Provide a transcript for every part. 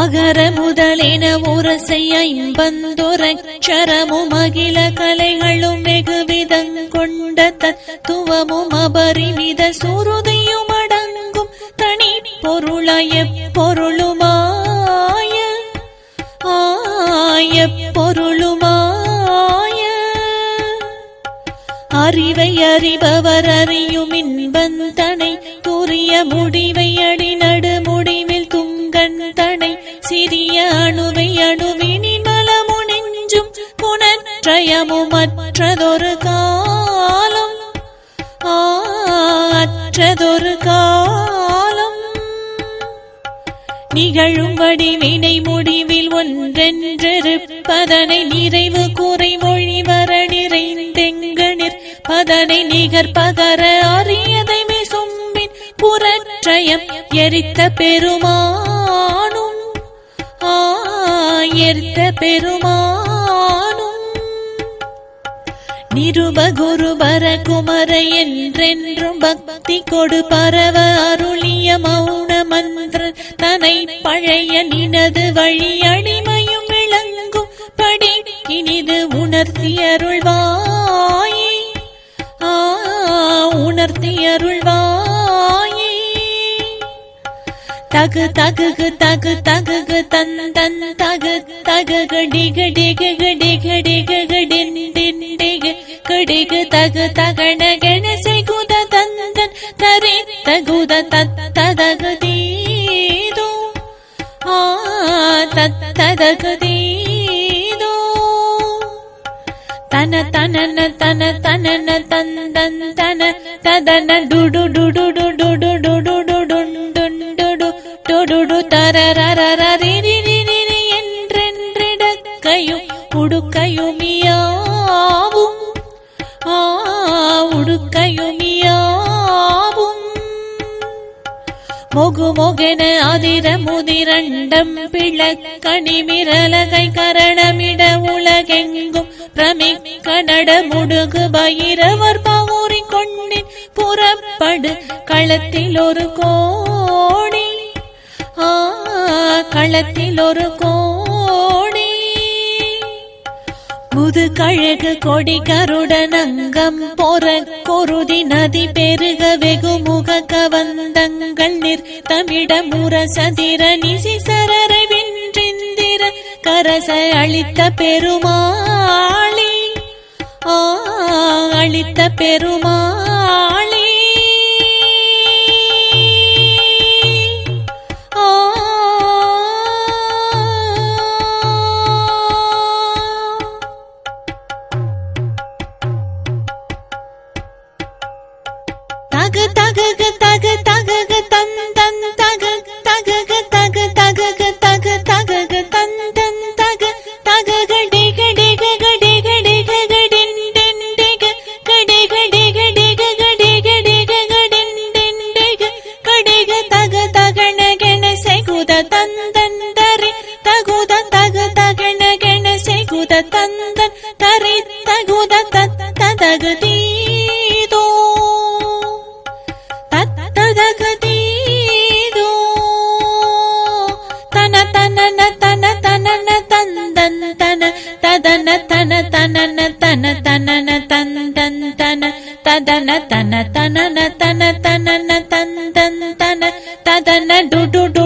அகர முதலின உரசைய இம்பந்தொரச்சரமும் அகில கலைகளும் வெகுவிதங் கொண்ட தத்துவமும் அபரிமித சுருதியும் அடங்கும் தனி பொருளாய பொருளுமாய ஆய பொருளுமா அறிவை அறிபவர் அறியும் இன்பந்தனை துரிய முடிவை அடி நடு முடிவில் துங்கன் தனை சிறிய அணுவை அணுவினின் மலமுனெஞ்சும் புனற்றயமும் மற்றதொரு காலம். அற்றதொரு காலம். நிகழும் வடிவினை முடிவில் ஒன்றென்றிருப்பதனை நிறைவு குறை மொழிவர நிறை அதனை நிகர் பகர அறியதை சும்பின் புறற்றயம் எரித்த பெருமானும். ஆ எரித்த பெருமானும். நிருபகுருபர குமர என்றென்றும் பக்தி கொடு பரவ அருளிய மௌன மந்திர தனை பழைய நினது வழி அடிமையும் விளங்கும் படி இனிது உணர்த்தி அருள்வாய் உணர்த்தி அருள்வாயே. தகு தகு தகு தகுகு தன் தன் தகு தகு டிகு டிகு டிகு டிகு டின் டின் டிகு குடிகு தகு தகண கணசை குத தந்தன் தரி தகுத தத் தீதோ. ஆ தத் ததகு தன தனன தன தனன தந்தன் தன ததன டுடு டுடு டுடு டுடு டுடு டுன் டுடு டுடுடு தரரரரரிரிரிரி என்றென்றிடக்கையும் உடுக்கையுமியாவும் ஆ உடுக்கையுமியாவும் மொகு மொகென அதிர முதிரண்டம் பிளக்கணி மிரலகை கரணமிட உலகெங்கும் பிரமிக்க நட முடுகு பயிரவர் பவுரி கொண்டின் புறப்படு களத்தில் ஒரு கோடி ஆ களத்தில் ஒரு கோடி முது கழகு கொடி கருடனங்கம் பொற கொருதி நதி பெருக வெகுமுக கவந்தங்கள் நிற்தமிட முரசதிர நிசி சரரை வென்றிந்திர கரச அளித்த பெருமா அளித்த பெருமாளி. தகு தகு தகு தகு தந்தன் தரித்தகுத தகுத தத் ததகு தீதோ தத்ததகதீதோ தன தனன தன தனன தந்தன் தன ததன தன தனன தன தனன தந்தன் தன ததன தன தனன தன தனன தந்தன் தன ததன டுடு டுடு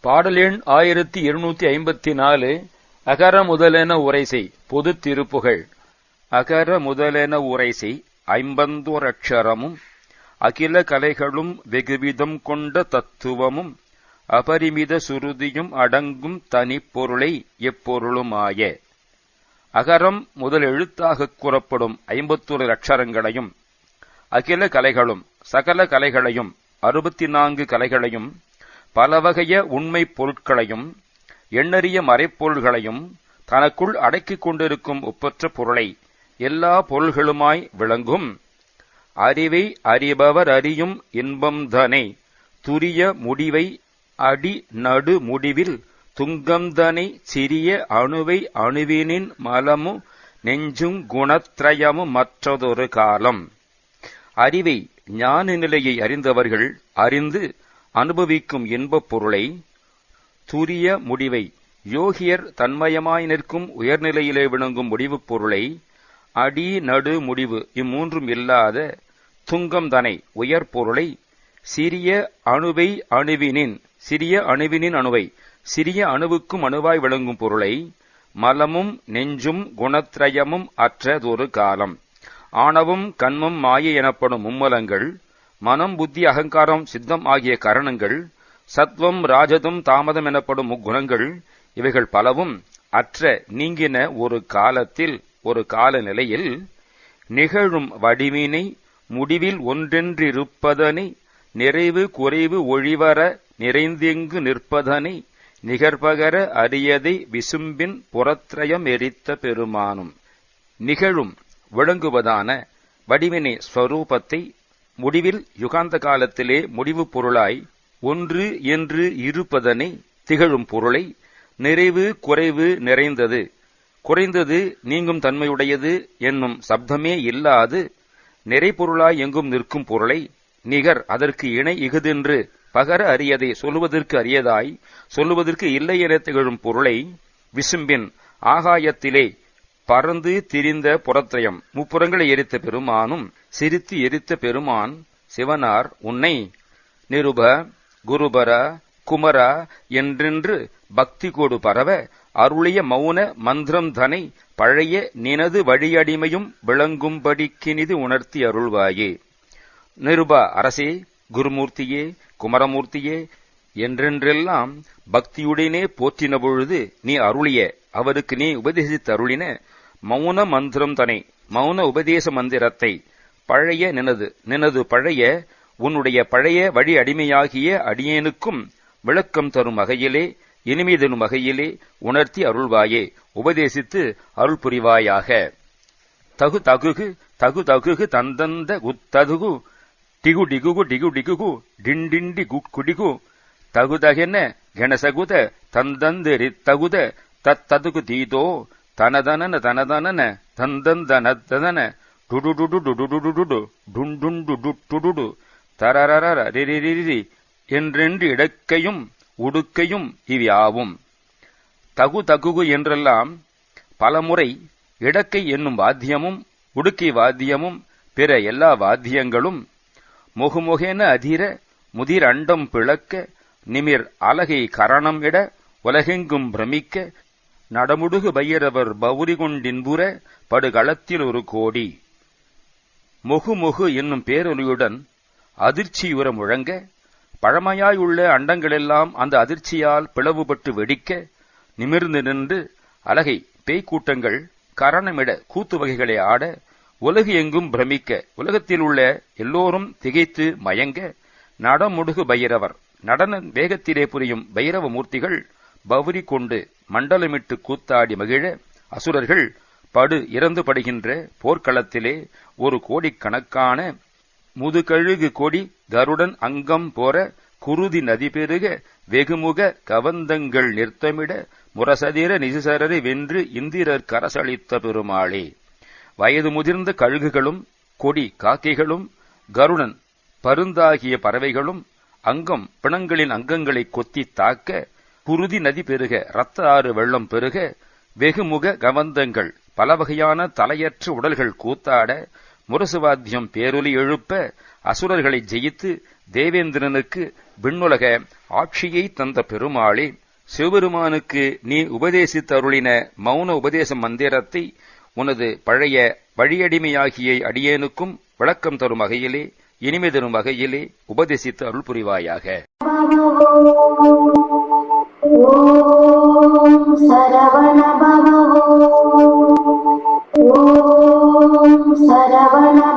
பாடல் எண் ஆயிரத்தி இருநூத்தி ஐம்பத்தி நாலு அகர முதலென உரைசை பொது திருப்புகழ் அகர முதலென உரைசை ஐம்பந்தோரட்சரமும் அகில கலைகளும் வெகுவிதம் கொண்ட தத்துவமும் அபரிமித சுருதியும் அடங்கும் தனிப்பொருளை எப்பொருளுமாய. அகரம் முதல் எழுத்தாகக் கூறப்படும் ஐம்பத்தொரு அக்ஷரங்களையும் அகில கலைகளும் சகல கலைகளையும் அறுபத்தி நான்கு கலைகளையும் பலவகைய உண்மைப் பொருட்களையும் எண்ணறிய மறைப்பொருள்களையும் தனக்குள் அடக்கிக் கொண்டிருக்கும் ஒப்பற்ற பொருளை எல்லா பொருள்களுமாய் விளங்கும். அறிவை அறிபவர் அறியும் இன்பம்தனை துரிய முடிவை அடி நடு முடிவில் துங்கம்தனை சிறிய அணுவை அணுவினின் மலமு நெஞ்சுங் குணத்ரயமு மற்றதொரு காலம். அறிவை ஞான நிலையை அறிந்தவர்கள் அறிந்து அனுபவிக்கும் இன்பப் பொருளை துரிய முடிவை யோகியர் தன்மயமாய் நிற்கும் உயர்நிலையிலே விளங்கும் முடிவுப் பொருளை அடி நடு முடிவு இம்மூன்றும் இல்லாத துங்கம் தனை உயர் பொருளை சிறிய அணுவை அணுவினின் சிறிய அணுவினின் அணுவை சிறிய அணுவுக்கும் அணுவாய் விளங்கும் பொருளை மலமும் நெஞ்சும் குணத்ரயமும் அற்றதொரு காலம். ஆணவும் கண்மம் மாயை எனப்படும் மும்மலங்கள் மனம் புத்தி அகங்காரம் சித்தம் ஆகிய கரணங்கள் சத்வம் ராஜதம் தாமதம் எனப்படும் முக்குணங்கள் இவைகள் பலவும் அற்ற நீங்கின ஒரு காலத்தில் ஒரு கால நிலையில் நிகழும் வடிவினை முடிவில் ஒன்றென்றிருப்பதனை நிறைவு குறைவு ஒழிவர நிறைந்தெங்கு நிற்பதனை நிகர்பகர அரியதை விசும்பின் புறத்ரயம் எரித்த பெருமானும். நிகழும் விளங்குவதான வடிவினை ஸ்வரூபத்தை முடிவில் யுகாந்த காலத்திலே முடிவு பொருளாய் ஒன்று என்று இருப்பதனை திகழும் பொருளை நிறைவு குறைவு நிறைந்தது. குறைந்தது நீங்கும் தன்மையுடையது என்னும் சப்தமே இல்லாது நிறைபொருளாய் எங்கும் நிற்கும் பொருளை நிகர் அதற்கு இணை இகுதென்று பகர அறியதை சொல்லுவதற்கு அரியதாய் சொல்லுவதற்கு இல்லை என திகழும் பொருளை விசும்பின் ஆகாயத்திலே பறந்து திரிந்த புறத்திரயம். முப்புறங்களை எரித்த பெருமானும் சிரித்து எரித்த பெருமான் சிவனார் உன்னை. நிருப குருபர குமரா என்றென்று பக்தி கோடு பரவ அருளிய மௌன மந்திரம் தனை பழைய நினது வழியடிமையும் விளங்கும்படிக்கினிது உணர்த்தி அருள்வாயே. நிருபா அரசே குருமூர்த்தியே குமரமூர்த்தியே என்றென்றெல்லாம் பக்தியுடனே போற்றின பொழுது நீ அருளிய அவருக்கு நீ உபதேசித்து அருளின மௌன மந்திரம் தனை. மௌன உபதேச மந்திரத்தை பழைய நினது. நினது பழைய உன்னுடைய பழைய வழி அடிமையாகிய அடியேனுக்கும் விளக்கம் தரும் வகையிலே இனிமை தரும் வகையிலே உணர்த்தி அருள்வாயே. உபதேசித்து அருள் புரிவாயாக தகு தகுகு தகு தகுகு தந்தந்த குத்ததுகு டிகு டிகுகு டிகு டிகுகு டிண்டிண்டி குடிகு தகுதகென கணசகுத தந்தந்தெரி தகுத தத்ததுகு தீதோ தனதனன தனதனன தந்தந்தனதன டுடுடுடு டுடுடுடுடு டுண்டுண்டு டுடுடு தரரர ரிரிரிரி என்றென்று இடக்கையும் உடுக்கையும் இவ்யாவும். தகு தகுகு என்றெல்லாம் பலமுறை இடக்கை என்னும் வாத்தியமும் உடுக்கை வாத்தியமும் பிற எல்லா வாத்தியங்களும் முகுமுகென அதிர முதிர் அண்டம் பிளக்க நிமிர் அலகை கரணம் இட உலகெங்கும் பிரமிக்க நடமுடுகு பைரவர் பௌரி கொண்டின்புற படுகளத்தில் ஒரு கோடி. முகு என்னும் பேரொலியுடன் அதிர்ச்சியுற முழங்க பழமையாயுள்ள அண்டங்களெல்லாம் அந்த அதிர்ச்சியால் பிளவுபட்டு வெடிக்க நிமிர்ந்து நின்று அலகை பேய்க்கூட்டங்கள் கரணமிட கூத்து வகைகளை ஆட உலகு எங்கும் பிரமிக்க உலகத்தில் உள்ள எல்லோரும் திகைத்து மயங்க நடமுடுகு பைரவர் நடன வேகத்திலே புரியும் பைரவ மூர்த்திகள் பௌரி கொண்டு மண்டலமிட்டு கூத்தாடி மகிழ அசுரர்கள் படு இறந்து படுகின்ற போர்க்களத்திலே ஒரு கோடிக்கணக்கான முதுகழுகு கொடி கருடன் அங்கம் போற குருதி நதி பெருக வெகுமுக கவந்தங்கள் நிறுத்தமிட முரசதிர நிசிசரரை வென்று இந்திரர் கரசளித்த பெருமாளே. வயது முதிர்ந்த கழுகுகளும் கொடி காக்கைகளும் கருடன் பருந்தாகிய பறவைகளும் அங்கம் பிணங்களின் அங்கங்களை கொத்தி தாக்க குருதி நதி பெருக இரத்த ஆறு வெள்ளம் பெருக வெகுமுக கவந்தங்கள் பல வகையான தலையற்ற உடல்கள் கூத்தாட முரசுவாத்தியம் பேரொலி எழுப்ப அசுரர்களை ஜெயித்து தேவேந்திரனுக்கு விண்ணுலக ஆட்சியை தந்த பெருமாளே சிவபெருமானுக்கு நீ உபதேசித்து அருளின மௌன உபதேச மந்திரத்தை உனது பழைய வழியடிமையாகிய அடியேனுக்கும் விளக்கம் தரும் வகையிலே இனிமை தரும் வகையிலே உபதேசித்து அருள் புரிவாயாக. ॐ सरवण भवो ॐ सरवण भवो